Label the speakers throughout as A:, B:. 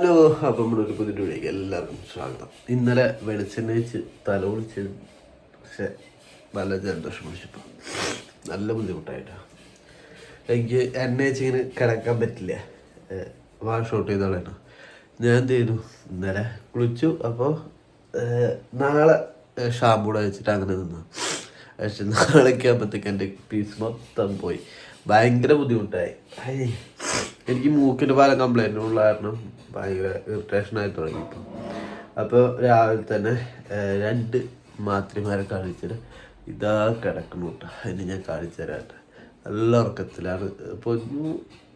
A: Hello അപ്പം നമ്മുടെ ഒരു പുതിയ വീഡിയോക്ക് എല്ലാവർക്കും സ്വാഗതം. ഇന്നലെ വെളിച്ചെണ്ണ വെച്ച് തല കുളിച്ച് പക്ഷെ നല്ല ജലദോഷം പിടിച്ചപ്പോൾ നല്ല ബുദ്ധിമുട്ടായിട്ടാണ് എനിക്ക് എണ്ണ വെച്ച് ഇങ്ങനെ കിടക്കാൻ പറ്റില്ല. വാഷ് ഔട്ട് ചെയ്തോളാണ് ഞാൻ എന്ത് ചെയ്തു? ഇന്നലെ കുളിച്ചു അപ്പോൾ നാളെ ഷാമ്പൂടെ വെച്ചിട്ട് അങ്ങനെ നിന്നു. പക്ഷെ നാളേക്ക് ആകുമ്പോഴത്തേക്ക് എന്റെ പീസ് മൊത്തം പോയി. ഭയങ്കര ബുദ്ധിമുട്ടായി. എനിക്ക് മൂക്കിന്റെ പല കംപ്ലൈന്റും ഉള്ള കാരണം ഭയങ്കര ഇറിറ്റേഷൻ ആയി തുടങ്ങി ഇപ്പം. അപ്പോൾ രാവിലെ തന്നെ രണ്ട് മാത്രിമാരെ കാണിച്ചിട്ട് ഇതാ കിടക്കണം കേട്ടോ അതിന് ഞാൻ കാണിച്ചു തരാട്ടെ നല്ല ഉറക്കത്തിലാണ്. പൊന്നു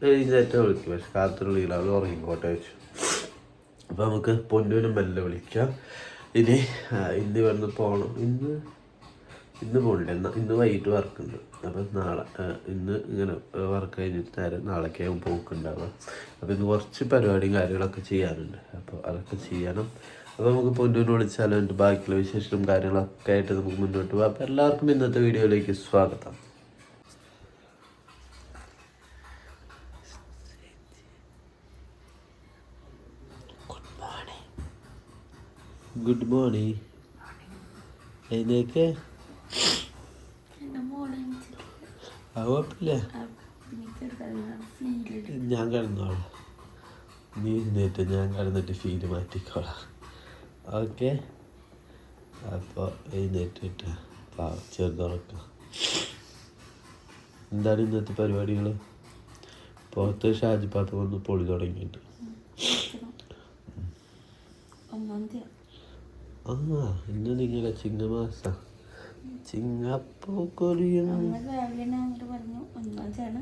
A: എഴുന്നേറ്റ് വിളിക്കും. പക്ഷെ വിളിയില്ല അവൾ ഉറങ്ങിക്കോട്ടെ വെച്ചു. അപ്പോൾ നമുക്ക് പൊന്നുവിനും മെല്ലെ വിളിക്കാം. ഇനി ഇന്ന് ഇവിടുന്ന് പോകണം ഇന്ന് ഇന്ന് പോകണ്ടേ എന്നാൽ ഇന്ന് വൈകിട്ട് വർക്ക് ഉണ്ട് അപ്പം നാളെ ഇന്ന് ഇങ്ങനെ വർക്ക് കഴിഞ്ഞിട്ട് നേരെ നാളേക്കാവും പോക്കുണ്ടാവുക. അപ്പം ഇന്ന് കുറച്ച് പരിപാടിയും കാര്യങ്ങളൊക്കെ ചെയ്യാനുണ്ട്. അപ്പോൾ അതൊക്കെ ചെയ്യണം. അപ്പോൾ നമുക്ക് പൊന്നൂര് വിളിച്ചാലും? എന്റെ ബാക്കിയുള്ള വിശേഷവും കാര്യങ്ങളൊക്കെ ആയിട്ട് നമുക്ക് മുന്നോട്ട് പോകാം അപ്പോൾ എല്ലാവർക്കും ഇന്നത്തെ വീഡിയോയിലേക്ക് സ്വാഗതം. ഗുഡ് മോർണിംഗ് എഴുന്നേക്ക് കുഴപ്പമില്ല. ഞാൻ കിടന്നോളാം. നീ ഇരുന്നിട്ട് ഞാൻ കിടന്നിട്ട് ഫീൽ മാറ്റിക്കോളാം. ഓക്കെ അപ്പോൾ എഴുന്നേറ്റിട്ട് പാവം ചെറുതുറക്കാം എന്താണ് ഇന്നത്തെ പരിപാടികൾ? പുറത്ത് ഷാജി പാത്ത വന്ന് പൊളി തുടങ്ങിയിട്ട്. ആ ഇന്ന് നിങ്ങളെ ചിങ്ങമാസ.
B: രാവിലെ അങ്ങോട്ട് പറഞ്ഞു. ഒന്നാച്ചാണ്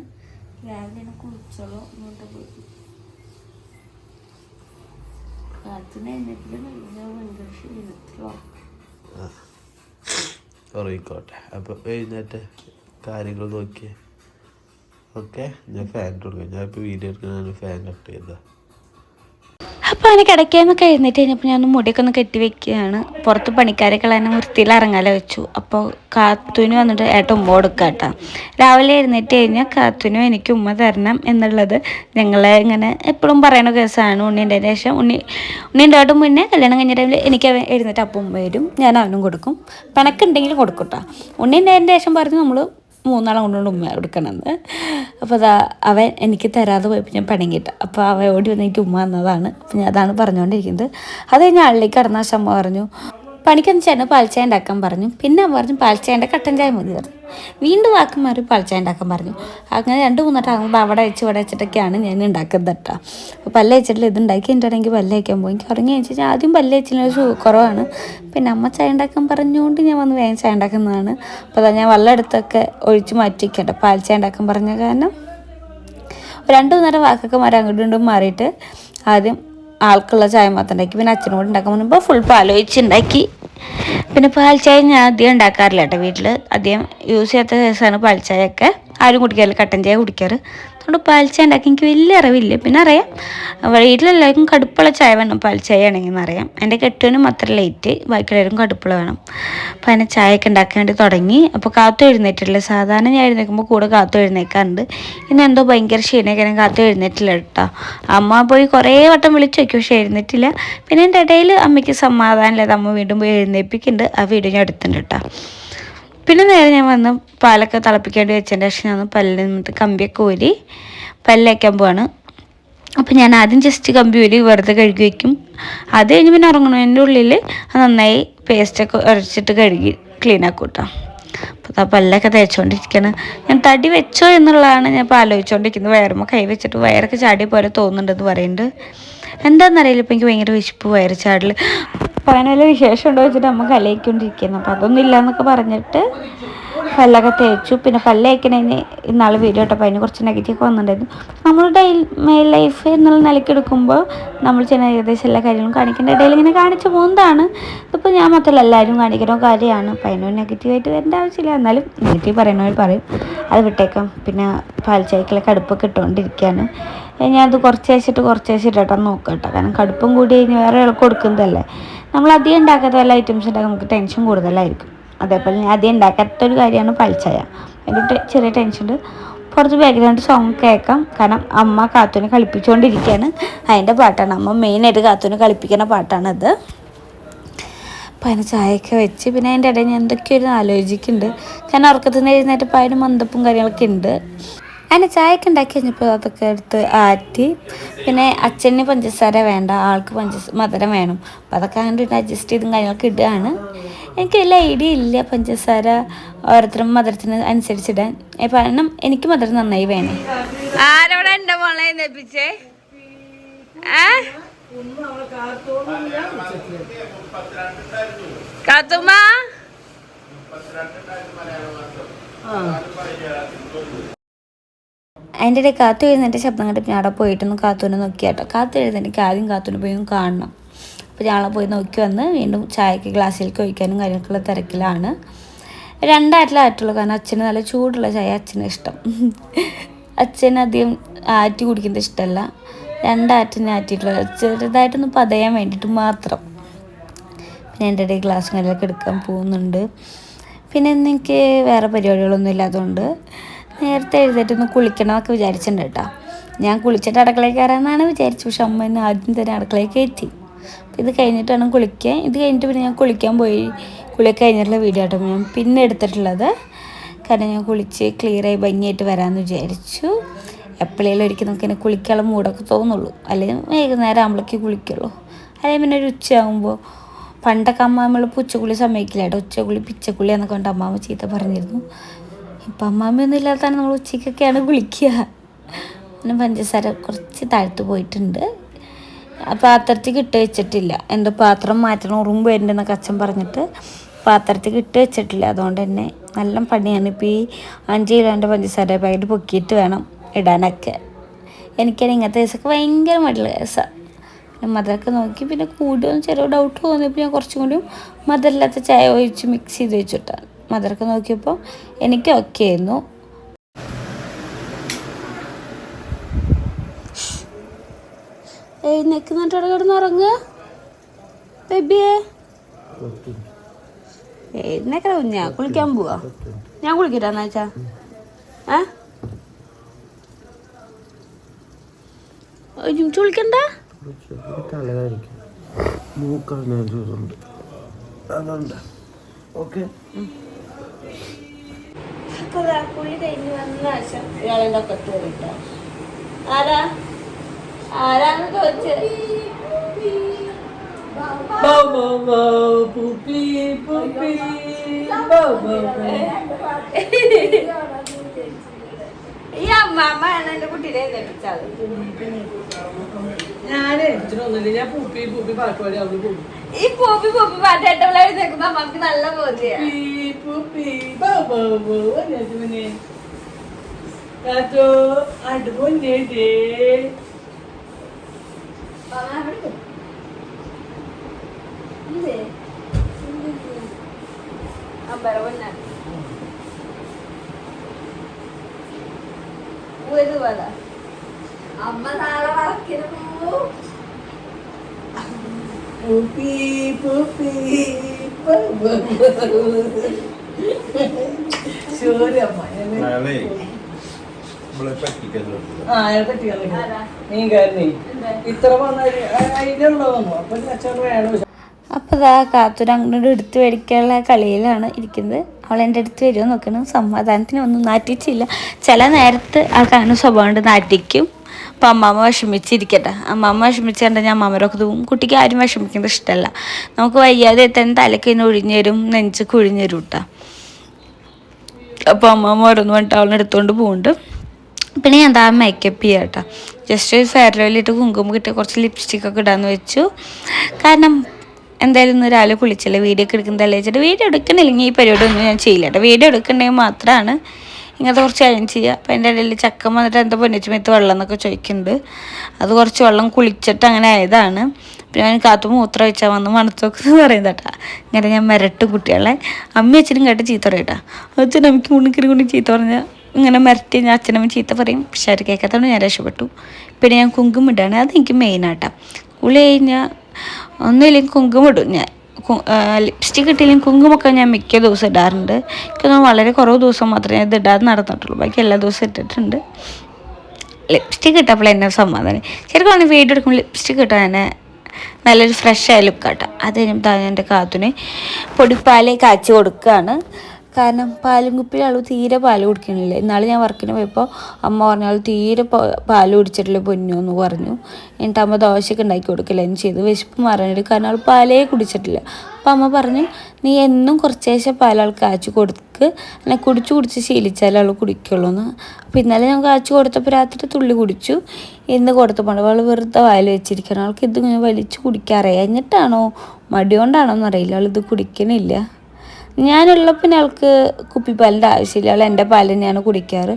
B: രാവിലെ കുളിച്ചോളൂ അങ്ങോട്ട് പോയി. കാത്തിന് എഴുന്നേറ്റിൽ നല്ല ഭയങ്കര ക്ഷീണത്തിലോ
A: ആ ഉറങ്ങിക്കോട്ടെ. അപ്പോൾ എഴുന്നേറ്റ് കാര്യങ്ങൾ നോക്കിയേ. ഓക്കെ? ഞാൻ ഫാൻ തുടങ്ങി ഞാൻ ഇപ്പോൾ വീഡിയോ എടുക്കുന്ന ഫാൻ കട്ട് ചെയ്താ
B: അപ്പോൾ അങ്ങനെ കിടക്കാന്നൊക്കെ എഴുന്നേറ്റ് കഴിഞ്ഞപ്പോൾ ഞാൻ മുടിയൊക്കെ ഒന്ന് കെട്ടി വെക്കുകയാണ്. പുറത്ത് പണിക്കാരൊക്കെ എന്നെ വൃത്തിയിൽ ഇറങ്ങാലെ വെച്ചു. അപ്പോൾ കാത്തുവിന് വന്നിട്ട് ഏട്ട ഉമ്മ കൊടുക്കുക കേട്ടോ രാവിലെ എഴുന്നേറ്റ് കഴിഞ്ഞാൽ കാത്തുവിനും എനിക്ക് ഉമ്മ തരണം എന്നുള്ളത് ഞങ്ങളെ ഇങ്ങനെ എപ്പോഴും പറയുന്ന കേസാണ് ഉണ്ണീന്റെ ശേഷം ഉണ്ണി ഉണ്ണിന്റെ ഏട്ടും മുന്നേ കല്യാണം കഴിഞ്ഞ ടൈമിൽ എനിക്ക് അവൻ എഴുന്നേറ്റ് അപ്പം വരും. ഞാൻ അവനും കൊടുക്കും. പിണക്കുണ്ടെങ്കിലും കൊടുക്കും കേട്ടോ ഉണ്ണീന്റെ ശേഷം പറഞ്ഞു നമ്മൾ മൂന്നാളം കൊണ്ടുകൊണ്ട് ഉമ്മ കൊടുക്കണമെന്ന് അപ്പോൾ അതാ അവൻ എനിക്ക് തരാതെ പോയപ്പോൾ ഞാൻ പണങ്ങിയിട്ട്. അപ്പോൾ അവൻ ഓടി വന്ന് എനിക്ക് ഉമ്മ എന്നതാണ് അപ്പം ഞാൻ അതാണ് പറഞ്ഞുകൊണ്ടിരിക്കുന്നത് അത് കഴിഞ്ഞ് ആളിലേക്ക് കടന്ന ശം പറഞ്ഞു പണിക്കൊന്ന് ചേട്ടന് പാൽച്ചായ ഉണ്ടാക്കാൻ പറഞ്ഞു. പിന്നെ അവൻ പറഞ്ഞു പാൽച്ചായന്റെ കട്ടൻ ചായ മതി പറഞ്ഞു. വീണ്ടും വാക്കും മാറി പാൽച്ചായ ഉണ്ടാക്കാൻ പറഞ്ഞു. അങ്ങനെ രണ്ട് മൂന്നിട്ടാകുമ്പോൾ അവിടെ വെച്ച് ഇവിടെ വെച്ചിട്ടൊക്കെയാണ് ഞാൻ ഉണ്ടാക്കുന്നത് കേട്ടോ അപ്പോൾ പല്ല് വെച്ചിട്ടില്ല ഇത് ഉണ്ടാക്കി എന്നിട്ടുണ്ടെങ്കിൽ പല്ല് വയ്ക്കാൻ പോയി എനിക്ക് ഉറങ്ങി വെച്ചാൽ ആദ്യം പല്ല് ഒരു കുറവാണ്. പിന്നെ അമ്മ ചായ ഉണ്ടാക്കാൻ പറഞ്ഞുകൊണ്ട് ഞാൻ വന്ന് വേഗം ചായ ഉണ്ടാക്കുന്നതാണ് അപ്പോൾ അതാ ഞാൻ വല്ല എടുത്തൊക്കെ ഒഴിച്ച് മാറ്റിക്കേണ്ട പാൽച്ചായ പാൽ ഉണ്ടാക്കാൻ പറഞ്ഞ കാരണം രണ്ട് നേരം വാക്കൊക്കെ മാറി അങ്ങോട്ടും ഇങ്ങോട്ടും മാറിയിട്ട് ആദ്യം ആൾക്കുള്ള ചായ മാത്രം ഉണ്ടാക്കി പിന്നെ അച്ഛനോട് ഉണ്ടാക്കാൻ പറഞ്ഞപ്പോൾ ഫുൾ പാലോചിച്ച് ഒഴിച്ചുണ്ടാക്കി പിന്നെ പാൽച്ചായ ചായ ഞാൻ അധികം ഉണ്ടാക്കാറില്ല കേട്ടോ വീട്ടിൽ അധികം യൂസ് ചെയ്യാത്ത ദിവസമാണ് പാൽച്ചായൊക്കെ ആരും കുടിക്കാറില്ല. കട്ടൻ ചായ കുടിക്കാറ്. അതുകൊണ്ട് പാൽച്ചായ ചായ ഉണ്ടാക്കി. എനിക്ക് വലിയ അറിവില്ല. പിന്നെ അറിയാം വീട്ടിലെല്ലാവർക്കും കടുപ്പുള്ള ചായ വേണം. പാൽച്ചായ ചായ ആണെങ്കിൽ എന്നറിയാം എന്റെ കെട്ടുവിനും അത്ര ലേറ്റ് ബാക്കിയുള്ളവരും കടുപ്പുള്ള വേണം. അപ്പോൾ അതിനെ ചായയൊക്കെ ഉണ്ടാക്കാൻ വേണ്ടി തുടങ്ങി. അപ്പോൾ കാത്തു എഴുന്നേറ്റില്ല സാധാരണ ഞാൻ എഴുന്നേൽക്കുമ്പോൾ കൂടെ കാത്തു എഴുന്നേക്കാറുണ്ട്. ഇന്ന് എന്തോ ഭയങ്കര ക്ഷീണമൊക്കെ ഞാൻ കാത്തു എഴുന്നേറ്റില്ല കേട്ടോ. അമ്മ പോയി കുറേ വട്ടം വിളിച്ചു നോക്കി പക്ഷേ എഴുന്നേറ്റില്ല. പിന്നെ എന്റെ ഇടയിൽ അമ്മയ്ക്ക് സമാധാനമില്ലാതെ അമ്മ വീണ്ടും പോയി എഴുന്നേൽപ്പിക്കുന്നുണ്ട്. ആ വീഡിയോ ഞാൻ എടുത്തിട്ടുണ്ട് കേട്ടോ. പിന്നെ നേരെ ഞാൻ വന്ന് പാലൊക്കെ തിളപ്പിക്കേണ്ടി വെച്ചതിന്റെ ശേഷം ഞാൻ പല്ലിൽ നിന്നിട്ട് കമ്പിയൊക്കെ ഊരി പല്ലേക്കാൻ പോവാണ്. അപ്പം ഞാൻ ആദ്യം ജസ്റ്റ് കമ്പി ഊരി വെറുതെ കഴുകി വയ്ക്കും അത് കഴിഞ്ഞ് പിന്നെ ഉറങ്ങണം ഉറങ്ങണതിന്റെ ഉള്ളിൽ നന്നായി പേസ്റ്റൊക്കെ ഉരച്ചിട്ട് കഴുകി ക്ലീൻ ആക്കും കേട്ടോ അപ്പോൾ ആ പല്ലൊക്കെ തേച്ചുകൊണ്ടിരിക്കുകയാണ് ഞാൻ തടി വെച്ചോ എന്നുള്ളതാണ് ഞാൻ ഇപ്പോൾ ആലോചിച്ചുകൊണ്ടിരിക്കുന്നത് വയറുമ്പോൾ കൈ വെച്ചിട്ട് വയറൊക്കെ ചാടിയ പോലെ തോന്നുന്നുണ്ടെന്ന് പറയുന്നുണ്ട്. എന്താണെന്നറിയില്ല ഇപ്പോൾ എനിക്ക് ഭയങ്കര വിശപ്പ് വയറ് ചാടൽ പറയാൻ വല്ല വിശേഷം ഉണ്ടോ വെച്ചിട്ട് അമ്മ കലയിക്കൊണ്ടിരിക്കുന്നു അപ്പോൾ അതൊന്നും ഇല്ല എന്നൊക്കെ പറഞ്ഞിട്ട് പല്ലൊക്കെ തേച്ചു. പിന്നെ പല്ല് തേക്കണതിന് ഇന്നാൾ വീഡിയോ ഇട്ടപ്പോൾ അതിന് കുറച്ച് നെഗറ്റീവ് വന്നിട്ടുണ്ടായിരുന്നു. നമ്മൾ ഡെയിലി മെയിൽ ലൈഫ് എന്നുള്ള നിലയ്ക്ക് എടുക്കുമ്പോൾ നമ്മൾ ചെയ്യുന്ന ഏകദേശം എല്ലാ കാര്യങ്ങളും കാണിക്കേണ്ട ഇടയിൽ ഇങ്ങനെ കാണിച്ചു പോകുന്നതാണ്. ഇതിപ്പോൾ ഞാൻ മാത്രമല്ല എല്ലാവരും കാണിക്കുന്ന കാര്യമാണ്. അപ്പോൾ അതിനൊരു നെഗറ്റീവായിട്ട് വരേണ്ട ആവശ്യമില്ല. എന്നാലും നെഗറ്റീവ് പറയണവർ പറയും. അത് വിട്ടേക്കാം. പിന്നെ പാൽ അടുപ്പൊക്കെ ഇട്ടുകൊണ്ടിരിക്കുകയാണ്. ഞാനത് കുറച്ച് വെച്ചിട്ട് കുറച്ച് വെച്ചിട്ട് കേട്ടോ നോക്കാം കേട്ടോ കാരണം കടുപ്പം കൂടി കഴിഞ്ഞ് വേറെ ആൾക്ക് കൊടുക്കുന്നതല്ലേ. നമ്മൾ അധികം ഉണ്ടാക്കാത്ത വല്ല ഐറ്റംസ് ഉണ്ടാക്കാൻ നമുക്ക് ടെൻഷൻ കൂടുതലായിരിക്കും. അതേപോലെ ഞാൻ അധികം ഉണ്ടാക്കാത്തൊരു കാര്യമാണ് പൾച്ചായ അതിന്റെ ചെറിയ ടെൻഷൻ ഉണ്ട്. കുറച്ച് ബാക്ക്ഗ്രൗണ്ട് സോങ് കേൾക്കാം. കാരണം അമ്മ കാത്തൂനെ കളിപ്പിച്ചുകൊണ്ടിരിക്കുകയാണ്. അതിന്റെ പാട്ടാണ്. അമ്മ മെയിനായിട്ട് കാത്തൂനെ കളിപ്പിക്കുന്ന പാട്ടാണത്. അപ്പം അതിന് ചായയൊക്കെ വെച്ച് പിന്നെ അതിന്റെ ഇടയിൽ ഞാൻ എന്തൊക്കെയൊരു ആലോചിക്കുന്നുണ്ട്. കാരണം ഉറക്കത്തിൽ നിന്ന് എഴുന്നേറ്റപ്പോൾ അതിന് മന്ദപ്പും കാര്യങ്ങളൊക്കെ ഉണ്ട്. അതിന് ചായയൊക്കെ ഉണ്ടാക്കി കഴിഞ്ഞപ്പോൾ അതൊക്കെ എടുത്ത് ആറ്റി. പിന്നെ അച്ഛന് പഞ്ചസാര വേണ്ട ആൾക്ക് പഞ്ചസ മധുരം വേണം. അപ്പം അതൊക്കെ അങ്ങനെ അഡ്ജസ്റ്റ് ചെയ്തും കാര്യങ്ങളൊക്കെ ഇടുകയാണ് എനിക്ക് വലിയ ഐഡിയ ഇല്ല പഞ്ചസാര ഓരോരുത്തരും മധുരത്തിന് അനുസരിച്ചിടാൻ കാരണം എനിക്ക് മധുരം നന്നായി വേണം. ആരോടെ എന്റെ മോളെ എഴുന്നേൽപ്പിച്ചേ ഏ? കാത്തുമ്മ? അതിന്റെ ഇടയിൽ കാത്തു എഴുന്നേറ്റ് ശബ്ദം കണ്ടിട്ട് ഞാൻ അവിടെ പോയിട്ടൊന്ന് കാത്തൂനെ നോക്കി കേട്ടോ കാത്തു എഴുന്നേറ്റ് ആദ്യം കാത്തൂനെ പോയി കാണണം. അപ്പോൾ ഞങ്ങളെ പോയി നോക്കി വന്ന് വീണ്ടും ചായക്ക് ഗ്ലാസ്സിലേക്ക് ഒഴിക്കാനും കാര്യങ്ങൾക്കുള്ള തിരക്കിലാണ്. രണ്ടായിട്ടുള്ള ആറ്റുള്ളൂ കാരണം അച്ഛന് നല്ല ചൂടുള്ള ചായ അച്ഛന് ഇഷ്ടം. അച്ഛന് അധികം ആറ്റി കുടിക്കുന്നത് ഇഷ്ടമല്ല രണ്ടാറ്റിന് ആറ്റിയിട്ടുള്ള ചെറുതായിട്ടൊന്ന് പതയാൻ വേണ്ടിയിട്ട് മാത്രം. പിന്നെ എന്റെ ഇടയിൽ ഗ്ലാസ് കാര്യങ്ങളൊക്കെ എടുക്കാൻ പോകുന്നുണ്ട്. പിന്നെ എനിക്ക് വേറെ പരിപാടികളൊന്നും ഇല്ലാത്തതുകൊണ്ട് നേരത്തെ എഴുന്നേറ്റൊന്ന് കുളിക്കണമെന്നൊക്കെ വിചാരിച്ചിട്ടുണ്ട് കേട്ടോ. ഞാൻ കുളിച്ചിട്ട് അടുക്കളയിൽ കയറാമെന്നാണ് വിചാരിച്ചു പക്ഷെ അമ്മ എന്നെ ആദ്യം തന്നെ അടുക്കളയിൽ കയറ്റി. അപ്പോൾ ഇത് കഴിഞ്ഞിട്ട് വേണം കുളിക്കാൻ. ഇത് കഴിഞ്ഞിട്ട് പിന്നെ ഞാൻ കുളിക്കാൻ പോയി. കുളിയൊക്കെ കഴിഞ്ഞിട്ടുള്ള വീഡിയോ ആട്ടോ ഞാൻ പിന്നെ എടുത്തിട്ടുള്ളത്. കാരണം ഞാൻ കുളിച്ച് ക്ലിയറായി ഭംഗിയായിട്ട് വരാമെന്ന് വിചാരിച്ചു. എപ്പോഴേലും ഒരിക്കൽ നമുക്ക് ഇങ്ങനെ കുളിക്കാനുള്ള മൂടൊക്കെ തോന്നുള്ളൂ. അല്ലെങ്കിൽ വൈകുന്നേരം ആകുമ്പോഴേക്ക് കുളിക്കുള്ളൂ. അല്ലെങ്കിൽ പിന്നെ ഒരു ഉച്ചയാകുമ്പോൾ പണ്ടൊക്കെ അമ്മ നമ്മൾ ഉച്ചക്കുളി സമ്മതിക്കില്ല ഉച്ചക്കുളി പിച്ചക്കുളി എന്നൊക്കെ കൊണ്ട് അമ്മാമ്മ ചീത്ത പറഞ്ഞിരുന്നു. ഇപ്പം അമ്മാമ്മയൊന്നും ഇല്ലാത്തതാണ് നമ്മൾ ഉച്ചയ്ക്കൊക്കെയാണ് കുളിക്കുക. പിന്നെ പഞ്ചസാര കുറച്ച് താഴ്ത്തു പോയിട്ടുണ്ട്. ആ പാത്രത്തിൽ ഇട്ട് വെച്ചിട്ടില്ല. എന്റെ പാത്രം മാറ്റണം ഉറുമ്പ് വരുന്നുണ്ടെന്നൊക്കെ അച്ഛൻ പറഞ്ഞിട്ട് പാത്രത്തിൽ ഇട്ട് വെച്ചിട്ടില്ല. അതുകൊണ്ട് തന്നെ നല്ല പണിയാണ്. ഇപ്പോൾ ഈ അഞ്ച് കിലോന്റെ പഞ്ചസാര പാക്കറ്റ് പൊക്കിയിട്ട് വേണം ഇടാനൊക്കെ. എനിക്കാണ് ഇങ്ങനത്തെ ദിവസമൊക്കെ ഭയങ്കര മടിയുള്ള പിന്നെ മധുരമൊക്കെ നോക്കി. പിന്നെ കൂടുതലും ചെറിയ ഡൗട്ട് തോന്നിയപ്പോൾ ഞാൻ കുറച്ചും കൂടി മധുരമില്ലാത്ത ചായ ഒഴിച്ച് മിക്സ് ചെയ്ത് വെച്ചിട്ടാണ്. മധുരമൊക്കെ നോക്കിയപ്പോൾ എനിക്ക് ഓക്കെ ആയിരുന്നു. എഴുന്നേക്കുന്നിട്ട് അവിടെ കിടന്നുറങ്ങുക ബേബിയെ. എഴുന്നേക്കട ഞാൻ കുളിക്കാൻ പോവാ. ഞാൻ കുളിക്കട്ടാന്ന് വെച്ചാ. ഏ? കുളിക്കണ്ട?
A: ഉണ്ട് അതുകൊണ്ട് ഓക്കെ.
B: കുളി കഴിഞ്ഞ് വന്ന ശേഷം ഇയാളെന്റെ ഒക്കത്ത് കയറിട്ടോ ആരാ? ആരാന്ന് ചോദിച്ചത് ഈ അമ്മാമ്മയാണ് എന്റെ കുട്ടീനെ എഴുന്നേപ്പിച്ചത്.
C: ഞാൻ എഴുതിട്ടൊന്നുമില്ല ഞാൻ പൂപ്പി പൂപ്പി പാട്ട് പാടി അവിടെ പോകും.
B: ഈ പോപ്പി പോപ്പി പാട്ടായിട്ട് എഴുന്നേക്കുമ്പോ അമ്മയ്ക്ക് നല്ല ബോധ്യ.
C: പൂപ്പി ബോ ബോ ബോ പിന്നെ കാത്തോ അട് പൊന്നേട്ടേ
B: അമ്മ നാളെ വളക്കിരുന്നു
C: പൂപ്പി പൂപ്പി ശോരമ്മ
A: നാളെ നമ്മളെ
C: അമ്മ നാളെ വളക്കിന് ഇത്ര വന്നാൽ അപ്പൊ അച്ഛൻ വേണം.
B: ഇതാ എടുത്ത് മേടിക്കാനുള്ള കളിയിലാണ് ഇരിക്കുന്നത്. അവൾ എന്റെ അടുത്ത് വരുമോ നോക്കണം. സമാധാനത്തിന് ഒന്നും നാറ്റിച്ചില്ല ചില നേരത്ത് ആ കാണുന്ന സ്വഭാവം കൊണ്ട് നാറ്റിക്കും. അപ്പം അമ്മാമ്മ വിഷമിച്ചിരിക്കട്ടെ. അമ്മാമ്മ വിഷമിച്ചുകൊണ്ട് ഞാൻ അമ്മാമരൊക്കെ തൂവും കുട്ടിക്ക് ആരും വിഷമിക്കുന്നത് ഇഷ്ടമല്ല നമുക്ക് വയ്യാതെ എത്താൻ തലക്ക് ഇന്ന് ഒഴിഞ്ഞു തരും. നെഞ്ച് കുഴിഞ്ഞു തരും കേട്ടോ അപ്പോൾ അമ്മാമ്മ ഓരോന്ന് പറഞ്ഞിട്ട് അവളെ എടുത്തുകൊണ്ട് പോകുന്നുണ്ട് പിന്നെ ഞാൻ എന്താ മേക്കപ്പ് ചെയ്യാം കേട്ടോ ജസ്റ്റ് ഒരു ഫെയർ ലോയിലിട്ട് കുങ്കുമം കിട്ടിയ കുറച്ച് ലിപ്സ്റ്റിക്കൊക്കെ ഇടാന്ന് വെച്ചു. കാരണം എന്തായാലും ഇന്ന് രാവിലെ കുളിച്ചല്ലേ? വീഡിയോ ഒക്കെ എടുക്കുന്നതല്ലേ വെച്ചിട്ട് വീഡിയോ എടുക്കുന്നില്ലെങ്കിൽ ഈ പരിപാടി ഒന്നും ഞാൻ ചെയ്യില്ല കേട്ടോ. വീഡിയോ എടുക്കണമെങ്കിൽ മാത്രമാണ് ഇങ്ങനത്തെ കുറച്ച് കാര്യം ചെയ്യുക. അപ്പോൾ എന്റെ ഇടയിൽ ചക്കം വന്നിട്ട് എന്താ പൊന്നിച്ചുമേത്ത് വെള്ളം എന്നൊക്കെ ചോദിക്കുന്നുണ്ട്. അത് കുറച്ച് വെള്ളം കുളിച്ചിട്ട് അങ്ങനെ ആയതാണ്. പിന്നെ ഞാൻ കാത്തു മൂത്രം വെച്ചാൽ വന്ന് എന്ന് പറയുന്നത് കേട്ടാ. ഇങ്ങനെ ഞാൻ മരട്ട് കുട്ടികളെ. അമ്മ അച്ഛനും കേട്ട് ചീത്ത പറയട്ടാ അച്ഛൻ അമ്മയ്ക്ക് മുണിക്കറി കൊണ്ട് ചീത്ത പറഞ്ഞാൽ ഇങ്ങനെ മിരട്ടി ഞാൻ അച്ഛനമ്മ ചീത്ത പറയും. പക്ഷേ അവർ കേൾക്കാത്തതുകൊണ്ട് ഞാൻ രക്ഷപ്പെട്ടു. പിന്നെ ഞാൻ കുങ്കുമിടാണ് അതെനിക്ക് മെയിനാട്ടാ. കുളി കഴിഞ്ഞാൽ ഒന്നുമില്ലെങ്കിൽ കുങ്കുമിടും. ഞാൻ ലിപ്സ്റ്റിക് ഇട്ടില്ലെങ്കിൽ കുങ്കുമൊക്കെ ഞാൻ മിക്ക ദിവസം ഇടാറുണ്ട്. എനിക്കൊന്നും വളരെ കുറവ് ദിവസം മാത്രമേ ഇത് ഇടാതെ നടന്നിട്ടുള്ളൂ. ബാക്കി എല്ലാ ദിവസവും ഇട്ടിട്ടുണ്ട്. ലിപ്സ്റ്റിക് ഇട്ടപ്പോൾ എന്നെ സമാധാനം. ശരിക്കും പറഞ്ഞാൽ വീഡിയോ എടുക്കുമ്പോൾ ലിപ്സ്റ്റിക് ഇട്ടാൽ തന്നെ നല്ലൊരു ഫ്രഷ് ആയ ലുക്ക് ആട്ടാം. അത് കഴിഞ്ഞിട്ട് എന്റെ കാത്തുന് പൊടിപ്പാൽ കാച്ചി കൊടുക്കുകയാണ് കാരണം പാലും കുപ്പിയിൽ അളവ് തീരെ പാൽ കുടിക്കണില്ല. ഇന്നാൾ ഞാൻ വർക്കിന് പോയപ്പോൾ അമ്മ പറഞ്ഞു അവൾ തീരെ പാൽ കുടിച്ചിട്ടില്ല പൊന്നു എന്ന് പറഞ്ഞു. എന്നിട്ട് അമ്മ ദോശയൊക്കെ ഉണ്ടാക്കി കൊടുക്കില്ല എന്ന് ചെയ്ത് വിശപ്പ് മാറാനായിട്ട് കാരണം അവൾ പാലേ കുടിച്ചിട്ടില്ല. അപ്പം അമ്മ പറഞ്ഞു നീ എന്നും കുറച്ചേശ്ശെ പാൽ ആൾ കാച്ചി കൊടുക്ക്. അല്ലെ കുടിച്ചു കുടിച്ച് ശീലിച്ചാലേ അവൾ കുടിക്കുള്ളൂ എന്ന്. അപ്പോൾ ഇന്നലെ ഞാൻ കാച്ചി കൊടുത്തപ്പോൾ രാത്രി തുള്ളി കുടിച്ചു. ഇന്ന് കൊടുത്തപ്പോൾ അവൾ വെറുതെ വായിൽ വെച്ചിരിക്കണം. അവൾക്ക് ഇതിങ്ങനെ വലിച്ച് കുടിക്കാറിയാം എന്നിട്ടാണോ? മടിയോണ്ടാണോ എന്നറിയില്ല അവൾ ഇത് കുടിക്കണില്ല. ഞാനുള്ളപ്പോൾ ആൾക്ക് കുപ്പിപ്പാലിന്റെ ആവശ്യമില്ല. അവൾ എന്റെ പാൽ തന്നെയാണ് കുടിക്കാറ്.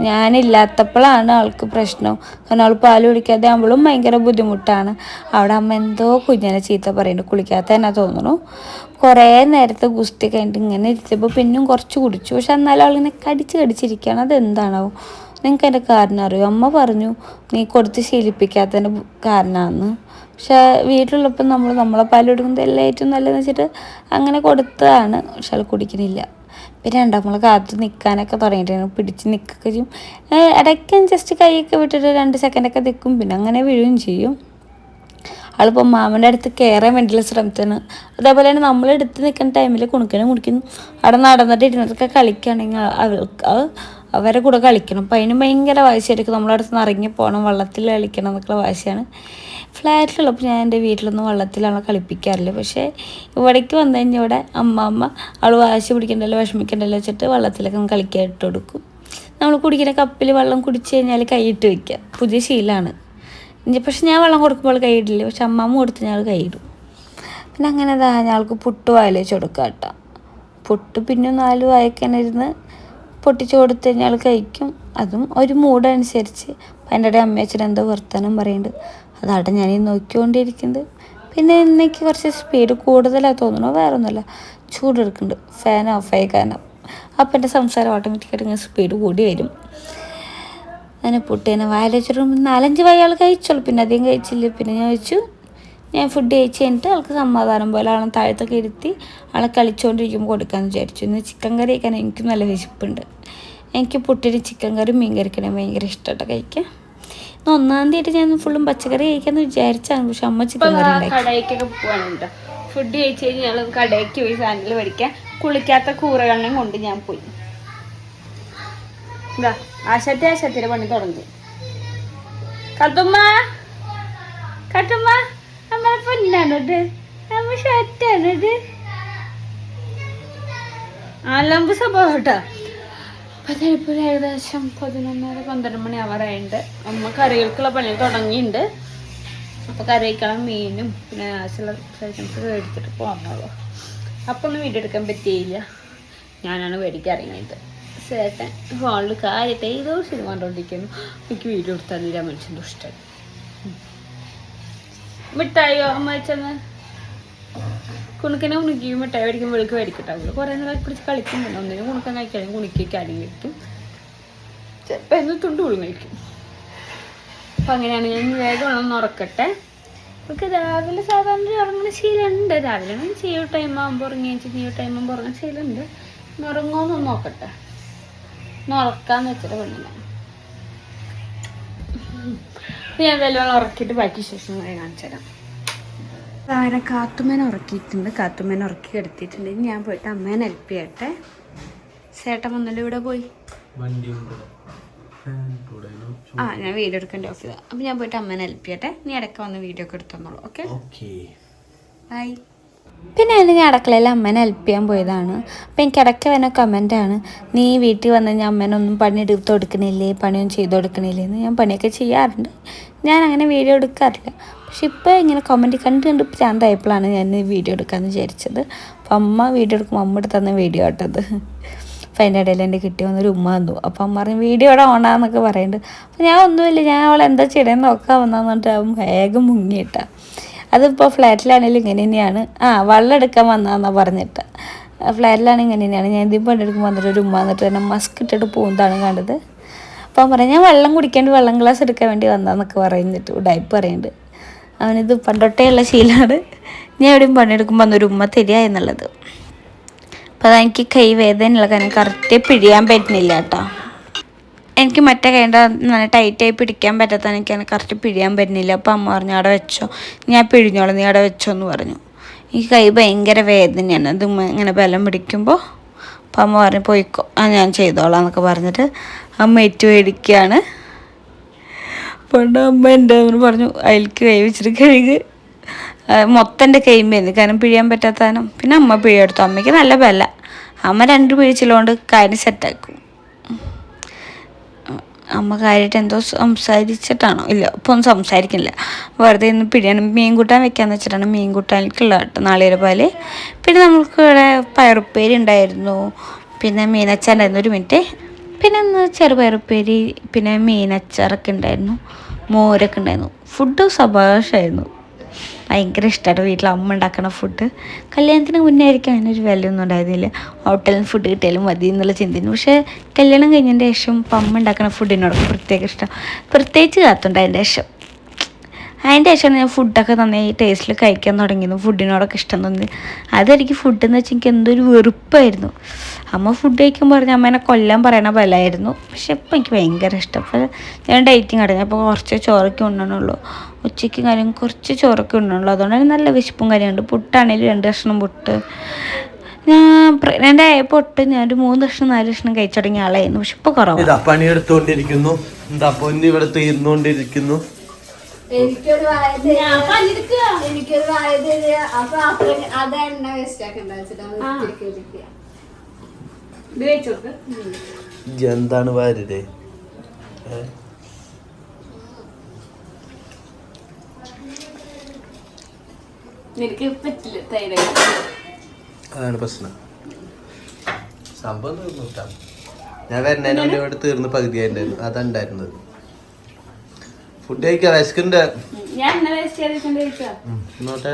B: ഞാനില്ലാത്തപ്പോഴാണ് ആൾക്ക് പ്രശ്നം. കാരണം അവൾ പാൽ കുടിക്കാതെ ആകുമ്പോഴും ഭയങ്കര ബുദ്ധിമുട്ടാണ്. അവിടെ അമ്മ എന്തോ കുഞ്ഞിനെ ചീത്ത പറയുന്നുണ്ട് കുളിക്കാത്ത തന്നെ തോന്നുന്നു. കുറേ നേരത്തെ ഗുസ്തി കഴിഞ്ഞിട്ട് ഇങ്ങനെ ഇരുത്തിയപ്പോൾ പിന്നെയും കുറച്ച് കുടിച്ചു. പക്ഷെ എന്നാലും അവളിങ്ങനെ കടിച്ച് കടിച്ചിരിക്കുകയാണ്. അതെന്താണാവോ? നിങ്ങൾക്ക് അതിന്റെ കാരണം അറിയോ? അമ്മ പറഞ്ഞു നീ കൊടുത്ത് ശീലിപ്പിക്കാത്തതിന്റെ കാരണമാണെന്ന്. പക്ഷെ വീട്ടിലുള്ളപ്പം നമ്മൾ നമ്മളെ പാൽ എല്ലാം ഏറ്റവും നല്ലതെന്ന് വെച്ചിട്ട് അങ്ങനെ കൊടുത്തതാണ്. പക്ഷെ അത് കുടിക്കുന്നില്ല പിന്നെ രണ്ടാം കാത്ത് നിൽക്കാനൊക്കെ തുടങ്ങിയിട്ടാണ്. പിടിച്ച് നിൽക്കുകയൊക്കെ ചെയ്യും. ഇടയ്ക്ക് ജസ്റ്റ് കൈയൊക്കെ വിട്ടിട്ട് രണ്ട് സെക്കൻഡൊക്കെ നിൽക്കും പിന്നെ അങ്ങനെ വീഴുകയും ചെയ്യും. ആളിപ്പോൾ മാമന്റെ അടുത്ത് കയറാൻ വേണ്ടിയുള്ള ശ്രമത്തിന് അതേപോലെ തന്നെ നമ്മൾ എടുത്ത് നിൽക്കുന്ന ടൈമിൽ കുണുക്കനെ കുടിക്കുന്നു അവിടെ നടന്നിട്ട് ഇരുന്നിട്ടൊക്കെ കളിക്കുകയാണെങ്കിൽ അവൾക്ക് അവരെ കൂടെ കളിക്കണം. അപ്പം അതിന് ഭയങ്കര വാശിയായിരിക്കും. നമ്മളടുത്ത് നിന്ന് ഇറങ്ങി പോകണം വള്ളത്തിൽ കളിക്കണം എന്നൊക്കെയുള്ള വാശിയാണ്. ഫ്ലാറ്റിലുള്ളപ്പോൾ ഞാൻ എന്റെ വീട്ടിലൊന്നും വള്ളത്തിലാണ് കളിപ്പിക്കാറില്ല. പക്ഷേ ഇവിടേക്ക് വന്നു കഴിഞ്ഞാൽ ഇവിടെ അമ്മ അമ്മ അവൾ വാശി പിടിക്കണ്ടല്ലോ വിഷമിക്കണ്ടല്ലോ വെച്ചിട്ട് വള്ളത്തിലൊക്കെ കളിക്കാൻ ഇട്ട് കൊടുക്കും. നമ്മൾ കുടിക്കുന്ന കപ്പിൽ വെള്ളം കുടിച്ച് കഴിഞ്ഞാൽ കൈയിട്ട് വയ്ക്കുക പുതിയ ശീലമാണ് പക്ഷെ ഞാൻ വെള്ളം കൊടുക്കുമ്പോൾ കൈയിടില്ല പക്ഷെ അമ്മാമ്മ കൊടുത്ത് ഞങ്ങൾ കൈയിടും പിന്നെ അങ്ങനെ ഇതാ ഞങ്ങൾക്ക് പുട്ട് വായിലേച്ച് കൊടുക്കാം കേട്ടോ പുട്ട് പിന്നെ നാല് വായക്കണിരുന്ന് പൊട്ടിച്ച് കൊടുത്തു കഴിഞ്ഞാൽ കഴിക്കും. അതും ഒരു മൂടനുസരിച്ച്. അപ്പം എന്റെ ഇടയിൽ അമ്മയച്ഛൻ എന്തോ വർത്തനം പറയുന്നുണ്ട്. അതാട്ടെ ഞാൻ ഈ നോക്കിക്കൊണ്ടിരിക്കുന്നത്. പിന്നെ ഇന്നേക്ക് കുറച്ച് സ്പീഡ് കൂടുതലാണ് തോന്നുന്നു. വേറെ ഒന്നുമല്ല ചൂടെടുക്കുന്നുണ്ട് ഫാൻ ഓഫായി കാരണം. അപ്പം എന്റെ സംസാരം ഓട്ടോമാറ്റിക്കായിട്ട് ഇങ്ങനെ സ്പീഡ് കൂടി വരും. അങ്ങനെ പുട്ടേനെ വായിൽ വെച്ചിട്ട് നാലഞ്ച് വയ്യാൾ കഴിച്ചോളൂ. പിന്നെ അധികം കഴിച്ചില്ല. പിന്നെ ഞാൻ വെച്ചു ഞാൻ ഫുഡ് കഴിച്ച് കഴിഞ്ഞിട്ട് ആൾക്ക് സമാധാനം പോലെ ആളെ താഴത്തൊക്കെ ഇരുത്തി ആളെ കളിച്ചുകൊണ്ടിരിക്കുമ്പോൾ കൊടുക്കാമെന്ന് വിചാരിച്ചു. ഇന്ന് ചിക്കൻ കറി കഴിക്കാൻ എനിക്ക് നല്ല വിശപ്പുണ്ട്. എനിക്ക് പുട്ടിന് ചിക്കൻ കറി മീൻ കറിക്കണേ ഭയങ്കര ഇഷ്ടമായിട്ട് കഴിക്കാൻ. ഇന്ന് ഒന്നാം തീയതി ഞാൻ ഫുള്ളും പച്ചക്കറി കഴിക്കാമെന്ന് വിചാരിച്ചാണ്. പക്ഷെ അമ്മ ചിക്കൻ കറി ഉണ്ടാക്കി.
D: ഫുഡ് കഴിച്ച് കഴിഞ്ഞ് ഞങ്ങൾ കടയ്ക്ക് പോയി സാധനങ്ങൾ മേടിക്കാൻ. കുളിക്കാത്ത കൂറകളിനെയും കൊണ്ട് ഞാൻ പോയി. എന്താ ആശത്തെ ആശത്തിന്റെ പണി തുടങ്ങി. കത്തുമ്മ കത്തുമ്മ നമ്മളെ പൊന്നാണിത് നമ്മ ഷർട്ടാണിത് അലമ്പ് സംഭവം കേട്ടോ. അപ്പം ഇപ്പോൾ ഏകദേശം പതിനൊന്നര പന്ത്രണ്ട് മണി ആവാറായിട്ടുണ്ട് അമ്മ കറികൾക്കുള്ള പണി തുടങ്ങിയിട്ടുണ്ട് അപ്പോൾ കറി വയ്ക്കണം മീനും പിന്നെ ആവശ്യമുള്ള ഐറ്റംസ് മേടിച്ചിട്ട് പോകുന്നുള്ളൂ അപ്പോൾ ഒന്നും വീഡിയോ എടുക്കാൻ പറ്റിയില്ല. ഞാനാണ് മേടിക്കാൻ ഇറങ്ങിയത്. ചേട്ടൻ ഫോണിൽ കാര്യത്തെ ഏതോ സിനിമ കണ്ടുകൊണ്ടിരിക്കുന്നു എനിക്ക് വീഡിയോ എടുത്താൽ തീരാൻ മനുഷ്യന്റെ ഇഷ്ടം. മിഠായിയോ അമ്മ കുണുക്കനെ കുണുക്കി മിഠായി മേടിക്കും വെളുക്ക് മേടിക്കട്ടാവുള്ളൂ കുറേ നേരം പിടിച്ച് കളിക്കുന്നുണ്ട്. ഒന്നിനും കുണുക്കൻ കഴിക്കാനും കുണിക്കാനും കഴിക്കും ചിലപ്പോൾ എന്ന് തുണ്ട് കുളി കഴിക്കും. അപ്പം അങ്ങനെയാണ് ഞാൻ വേഗം ഒന്ന് ഉറക്കട്ടെ നമുക്ക് രാവിലെ സാധാരണ ഉറങ്ങുന്ന ശീലമുണ്ട്. രാവിലെ ചെയ്യോ. ടൈം ആകുമ്പോൾ ഉറങ്ങി ചെയ്യോ ടൈം ആകുമ്പോൾ ഉറങ്ങുന്ന ശീലമുണ്ട്. ഉറങ്ങുമോ എന്ന് നോക്കട്ടെ. ഒന്ന് ഉറക്കാന്ന് വെച്ചിട്ട് പെണ്ണിനെ. അപ്പൊ ഞാൻ വെള്ളം ഉറക്കിയിട്ട് ബാക്കി ശേഷം കാണിച്ചു തരാം. അങ്ങനെ കാത്തുമ്മേനെ ഉറക്കിയിട്ടുണ്ട്. കാത്തുമ്മേനെ ഉറക്കി എടുത്തിട്ടുണ്ട്. ഇനി ഞാൻ പോയിട്ട് അമ്മേനെ ഹെൽപ്പ് ചെയ്യട്ടെ. ചേട്ടൻ വന്നല്ലോ ഇവിടെ പോയി. ആ ഞാൻ വീഡിയോ എടുക്കേണ്ട ഓഫ് ചെയ്താൽ അപ്പം ഞാൻ പോയിട്ട് അമ്മേനെ ഹെൽപ്പ് ചെയ്യട്ടെ. നീ ഇടയ്ക്ക് വന്ന് വീഡിയോ ഒക്കെ എടുത്തോളൂ ഓക്കെ
A: ഓക്കേ
D: ബൈ
B: പിന്നെ ഞാൻ അടുക്കളയിൽ അമ്മേനെ ഹെൽപ്പ് ചെയ്യാൻ പോയതാണ്. അപ്പം എനിക്ക് ഇടയ്ക്ക് വരുന്ന കമന്റാണ് നീ വീട്ടിൽ വന്ന് കഴിഞ്ഞാൽ അമ്മേനൊന്നും പണി എടുത്ത് കൊടുക്കണില്ലേ? പണിയൊന്നും ചെയ്ത് കൊടുക്കണില്ലേ? എന്ന് ഞാൻ പണിയൊക്കെ ചെയ്യാറുണ്ട്. ഞാൻ അങ്ങനെ വീഡിയോ എടുക്കാറില്ല. പക്ഷെ ഇപ്പോൾ ഇങ്ങനെ കമന്റ് കണ്ട് കണ്ട് പ്രാന്തായപ്പോഴാണ് ഞാൻ വീഡിയോ എടുക്കാമെന്ന് വിചാരിച്ചത്. അപ്പം അമ്മ വീഡിയോ എടുക്കുമ്പോൾ അമ്മ എടുത്ത് തന്ന വീഡിയോ ആട്ടത് അപ്പം അതിന്റെ ഇടയിൽ എന്റെ കിട്ടി വന്നൊരു ഉമ്മ തന്നു അപ്പം അമ്മ പറഞ്ഞു വീഡിയോ ഇവിടെ ഓണാന്നൊക്കെ പറയുന്നുണ്ട് അപ്പം ഞാൻ ഒന്നുമില്ല ഞാൻ അവളെ എന്താ ചെയ്യണമെന്ന് നോക്കാൻ വന്നാന്ന് പറഞ്ഞിട്ട് വേഗം മുങ്ങിയിട്ട. അതിപ്പോൾ ഫ്ലാറ്റിലാണെങ്കിലും ഇങ്ങനെ തന്നെയാണ്. ആ വെള്ളം എടുക്കാൻ വന്നാന്നാ പറഞ്ഞിട്ട്. ഫ്ലാറ്റിലാണെങ്കിൽ ഇങ്ങനെ തന്നെയാണ്. ഞാൻ ഇതിപ്പോൾ പണ്ടെടുക്കുമ്പോൾ വന്നിട്ട് ഒരു ഉമ്മ എന്നിട്ട് തന്നെ മസ്ക് ഇട്ടിട്ട് പോകുന്നതാണ് കണ്ടത്. അപ്പം പറഞ്ഞു ഞാൻ വെള്ളം കുടിക്കേണ്ടി വെള്ളം ഗ്ലാസ് എടുക്കാൻ വേണ്ടി വന്നാന്നൊക്കെ പറയുന്നിട്ട് ഡൈപ്പ് പറയുന്നുണ്ട്. അവനിത് പണ്ടൊട്ടേ ഉള്ള ശീലമാണ് ഞാൻ എവിടെയും പണിയെടുക്കുമ്പോൾ അന്നൊരു ഉമ്മ തരിക എന്നുള്ളത്. അപ്പോൾ അതെനിക്ക് കൈ വേദനയുള്ള കാരണം കറക്റ്റ് പിഴിയാൻ പറ്റുന്നില്ല കേട്ടോ. എനിക്ക് മറ്റേ കൈന്റെ നല്ല ടൈറ്റായി പിടിക്കാൻ പറ്റാത്ത എനിക്ക് അങ്ങനെ കറക്റ്റ് പിഴിയാൻ പറ്റുന്നില്ല. അപ്പോൾ അമ്മ പറഞ്ഞു അവിടെ വെച്ചോ. ഞാൻ പിഴിഞ്ഞോളാം. നീ അവിടെ വെച്ചോ എന്ന് പറഞ്ഞു. എനിക്ക് കൈ ഭയങ്കര വേദനയാണ്. ഉമ്മ ഇങ്ങനെ ബലം പിടിക്കുമ്പോൾ അപ്പം അമ്മ പറഞ്ഞു പോയിക്കോ. ആ ഞാൻ ചെയ്തോളാം എന്നൊക്കെ പറഞ്ഞിട്ട് അമ്മ ഏറ്റവും എടുക്കുകയാണ് പണ്ട് അമ്മ എന്റെ പറഞ്ഞു അതിലേക്ക് കൈ വെച്ചിട്ട് കഴുകി. മൊത്തം എന്റെ കാരണം പിഴിയാൻ പറ്റാത്തതിനും പിന്നെ അമ്മ പിഴിയെടുത്തു അമ്മയ്ക്ക് നല്ല ബല അമ്മ രണ്ട് പിഴിച്ചിലോണ്ട് കാര്യം സെറ്റാക്കും അമ്മ കാര്യമായിട്ട് എന്തോ സംസാരിച്ചിട്ടാണോ? ഇല്ല ഇപ്പോൾ ഒന്നും സംസാരിക്കുന്നില്ല. വെറുതെ ഇന്ന് പിടിയാണ് മീൻ കൂട്ടാൻ വെക്കാന്ന് വെച്ചിട്ടാണ് മീൻ കൂട്ടാനിലേക്കുള്ള കേട്ടോ നാളികേരപ്പാൽ പിന്നെ നമുക്ക് ഇവിടെ പയറുപ്പേരി ഉണ്ടായിരുന്നു. പിന്നെ മീനച്ചാണ്ടായിരുന്നു ഒരു മിനിറ്റ്. പിന്നെ ഇന്ന് ചെറുപയറുപ്പേരി പിന്നെ മീനച്ചാറൊക്കെ ഉണ്ടായിരുന്നു മോരൊക്കെ ഉണ്ടായിരുന്നു. ഫുഡ് സഭാഷമായിരുന്നു ഭയങ്കര ഇഷ്ടമാണ് വീട്ടിൽ അമ്മ ഉണ്ടാക്കുന്ന ഫുഡ് കല്യാണത്തിന് മുന്നേ ആയിരിക്കും അതിനൊരു വിലയൊന്നും ഉണ്ടായിരുന്നില്ല. ഹോട്ടലിൽ ഫുഡ് കിട്ടിയാലും മതി എന്നുള്ള ചിന്തയിരുന്നു പക്ഷേ കല്യാണം കഴിഞ്ഞതിന്റെ ശേഷം ഇപ്പം അമ്മ ഉണ്ടാക്കുന്ന ഫുഡിനോടൊക്കെ പ്രത്യേക ഇഷ്ടം. പ്രത്യേകിച്ച് കാത്തുണ്ട് അതിന്റെ ശേഷം. അതിന്റെ ശേഷമാണ് ഞാൻ ഫുഡൊക്കെ നന്നായി ടേസ്റ്റിൽ കഴിക്കാൻ തുടങ്ങിയത് ഫുഡിനോടൊക്കെ ഇഷ്ടം തോന്നി. അതെനിക്ക് ഫുഡ് എന്ന് വെച്ചാൽ എനിക്ക് എന്തൊരു വെറുപ്പായിരുന്നു. അമ്മ ഫുഡ് കഴിക്കുമ്പോൾ പറഞ്ഞ അമ്മേനെ കൊല്ലാൻ പറയണ ബലമായിരുന്നു പക്ഷെ ഇപ്പം എനിക്ക് ഭയങ്കര ഇഷ്ടം. അപ്പോൾ ഞാൻ ഡേറ്റിംഗ് അടങ്ങി അപ്പോൾ കുറച്ച് ചോറൊക്കെ ഉണ്ണണുള്ളൂ. ഉച്ചയ്ക്ക് കാര്യം കുറച്ച് ചോറൊക്കെ ഉണ്ണുള്ളൂ. അതുകൊണ്ട് നല്ല വിശപ്പും കാര്യമുണ്ട് പുട്ടാണെങ്കിലും രണ്ട് കഷ്ണം പുട്ട്. ഞാൻ പ്രഗ്നന്റ് ആയപ്പോൾ ഞാൻ ഒരു മൂന്ന് കഷ്ണം നാല് കഷ്ണം കഴിച്ചു തുടങ്ങിയ ആളായിരുന്നു. പക്ഷെ ഇപ്പോൾ കുറവാണ്
A: ഇതാ പണിയെടുത്തോണ്ടിരിക്കുന്നു. എന്താ പൊന്നി ഇവിടെ തീർന്നുകൊണ്ടിരിക്കുന്നു
E: എനിക്കൊരു വായത് എനിക്കൊരു വായത് അപ്പൊ അത്ര അത് എണ്ണ വേസ്റ്റ് ആക്കണ്ട വെച്ചിട്ട്
A: ഇജ്ജ് എന്താണ് അതാണ് പ്രശ്നം. സംഭവം തീർന്നു ഞാൻ വരുന്നതിന് മുന്നേ ഇവിടെ തീർന്ന് പകുതിയായിട്ടുണ്ടായിരുന്നു അതുണ്ടായിരുന്നത് ഫുഡ് കഴിക്കാം വിശക്കുണ്ട്
D: ഞാൻ
A: ഇന്നോട്ടെ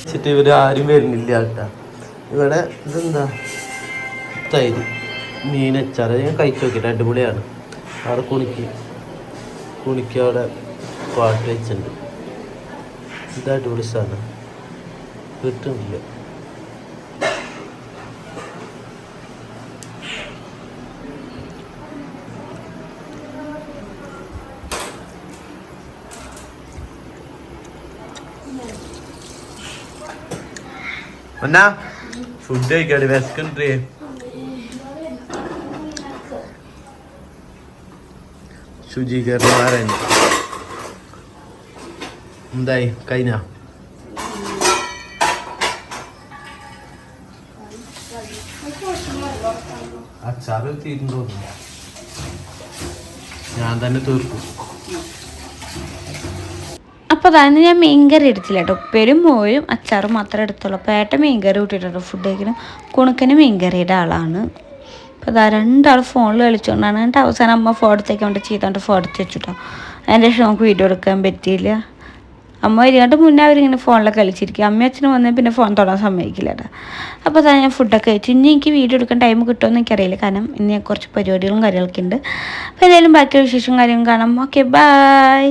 A: വെച്ചിട്ട് ഇവർ ആരും വരുന്നില്ല കേട്ടാ. ഇവിടെ ഇതെന്താ? തൈര് മീനച്ചാറ് ഞാൻ കഴിച്ചു നോക്കിയിട്ട് അടിപൊളിയാണ്. അവിടെ കുണിക്ക് കുണിക്ക് അവിടെ പാട്ട് വെച്ചിട്ടുണ്ട് ഇത് അടിപൊളി സാധനം. കിട്ടുന്നില്ല. എന്നാ? ഫുഡ് കഴിക്കാടി വിശക്കണ്ടേ ശുചീകരണമാരായി എന്തായി? കഴിഞ്ഞ? അച്ചാറ് തീരുന്നു ഞാൻ തന്നെ തീർക്കും.
B: അപ്പോൾ അതായത് ഞാൻ മീൻ കറി എടുത്തില്ല കേട്ടോ. ഉപ്പേരും മോരും അച്ചാറും മാത്രമേ എടുത്തുള്ളൂ. അപ്പോൾ ഏട്ടൻ മീൻകറി കൂട്ടിയിട്ടോ ഫുഡ് കഴിക്കണം കുണുക്കന് മീൻ കറിയുടെ ആളാണ്. അപ്പോൾ അതാ രണ്ടാൾ ഫോണിൽ കളിച്ചുകൊണ്ടാണ് എന്റെ അവസാനം അമ്മ ഫോൺ എടുത്തേക്ക് വേണ്ടി ചെയ്തോണ്ട് ഫോൺ എടുത്ത് വെച്ചിട്ടോ. അതിന്റെ ശേഷം നമുക്ക് വീഡിയോ എടുക്കാൻ പറ്റിയില്ല. അമ്മ വരികണ്ട് മുന്നേ അവരിങ്ങനെ ഫോണിലൊക്കെ കളിച്ചിരിക്കും. അമ്മ അച്ഛനും വന്നാൽ പിന്നെ ഫോൺ തൊടാൻ സമ്മതിക്കില്ല കേട്ടോ. അപ്പോൾ അതാ ഞാൻ ഫുഡൊക്കെ കഴിച്ചു. ഇനി എനിക്ക് വീഡിയോ എടുക്കാൻ ടൈം കിട്ടുമെന്ന് എനിക്കറിയില്ല. കാരണം ഇനി കുറച്ച് പരിപാടികളും കാര്യങ്ങളൊക്കെ ഉണ്ട്. അപ്പോൾ എന്തായാലും ബാക്കിയുള്ള വിശേഷം കാര്യങ്ങളും കാണാം. Okay bye